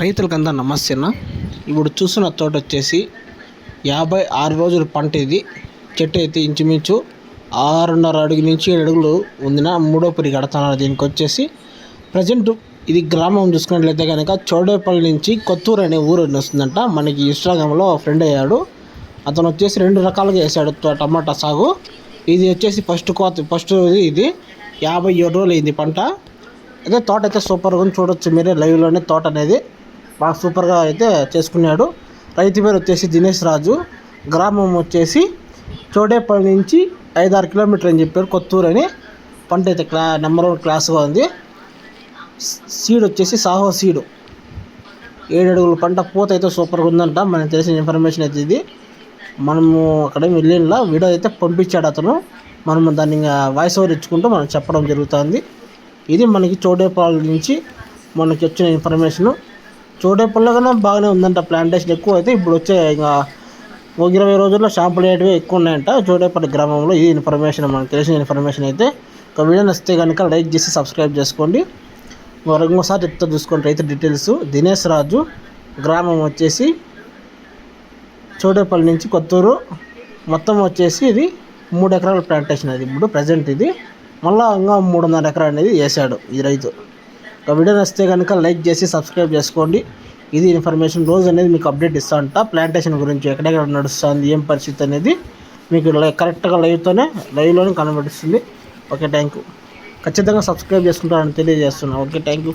రైతులకంతా నమస్తే అన్న ఇప్పుడు చూస్తున్న తోట వచ్చేసి యాభై ఆరు రోజుల పంట ఇది. చెట్టు అయితే ఇంచుమించు ఆరున్నర అడుగు నుంచి ఏడు అడుగులు ఉందిన మూడో పురి కడుతున్నారు దీనికి వచ్చేసి ప్రజెంట్ ఇది గ్రామం చూసుకున్నట్లయితే కనుక చోడేపల్లి నుంచి కొత్తూరు అనే ఊరు వస్తుందంట. మనకి ఇన్స్టాగ్రామ్లో ఫ్రెండ్ అయ్యాడు. అతను వచ్చేసి రెండు రకాలుగా వేసాడు టమాటా సాగు. ఇది వచ్చేసి ఫస్ట్ కోత ఫస్ట్ ఇది. యాభై ఏడు రోజులు అయింది పంట. అయితే తోట అయితే సూపర్గా చూడొచ్చు మీరే లైవ్లోనే తోట అనేది. బాగా సూపర్గా అయితే చేసుకున్నాడు. రైతు పేరు వచ్చేసి దినేష్ రాజు. గ్రామం వచ్చేసి చోడేపల్లి నుంచి ఐదారు కిలోమీటర్ అని చెప్పారు కొత్తూరు అని. పంట అయితే క్లా నెంబర్ వన్ క్లాస్గా ఉంది. సీడ్ వచ్చేసి సాహో సీడు. ఏడు అడుగుల పంట పూత అయితే సూపర్గా ఉందంట. మనకు తెలిసిన ఇన్ఫర్మేషన్ అయితే ఇది. మనము అక్కడ వెళ్ళినలా వీడియో అయితే పంపించాడు అతను. మనము దాన్ని ఇంకా వాయిస్ ఓవర్ ఇచ్చుకుంటూ మనం చెప్పడం జరుగుతుంది. ఇది మనకి చోడేపల్లి నుంచి మనకి వచ్చిన ఇన్ఫర్మేషను. చోడేపల్లిలో కన్నా బాగానే ఉందంట ప్లాంటేషన్ ఎక్కువ అయితే ఇప్పుడు వచ్చే ఇంకా ఒక ఇరవై రోజుల్లో షాంపులు అనేటివి ఎక్కువ ఉన్నాయంట. చోడేపల్లి గ్రామంలో ఈ ఇన్ఫర్మేషన్ మనకు తెలిసిన ఇన్ఫర్మేషన్ అయితే. ఒక వీడియో నచ్చితే కనుక లైక్ చేసి సబ్స్క్రైబ్ చేసుకోండి. మరి చెప్తా చూసుకోండి రైతు డీటెయిల్స్ దినేష్ రాజు గ్రామం వచ్చేసి చోడేపల్లి నుంచి కొత్తూరు. మొత్తం వచ్చేసి ఇది మూడు ఎకరాల ప్లాంటేషన్ అది. ఇప్పుడు ప్రజెంట్ ఇది. మళ్ళీ ఇంకా మూడున్నర ఎకరా అనేది వేసాడు ఈ రైతు. ఒక వీడియో నచ్చితే కనుక లైక్ చేసి సబ్స్క్రైబ్ చేసుకోండి. ఇది ఇన్ఫర్మేషన్ రోజు అనేది మీకు అప్డేట్ ఇస్తా ఉంటా. ప్లాంటేషన్ గురించి ఎక్కడెక్కడ నడుస్తుంది ఏం పరిస్థితి అనేది మీకు లై- కరెక్ట్గా లైవ్తోనే లైవ్లోనే కనబడిస్తుంది ఓకే థ్యాంక్ యూ ఖచ్చితంగా సబ్స్క్రైబ్ చేసుకుంటారని తెలియజేస్తున్నాను ఓకే థ్యాంక్ యూ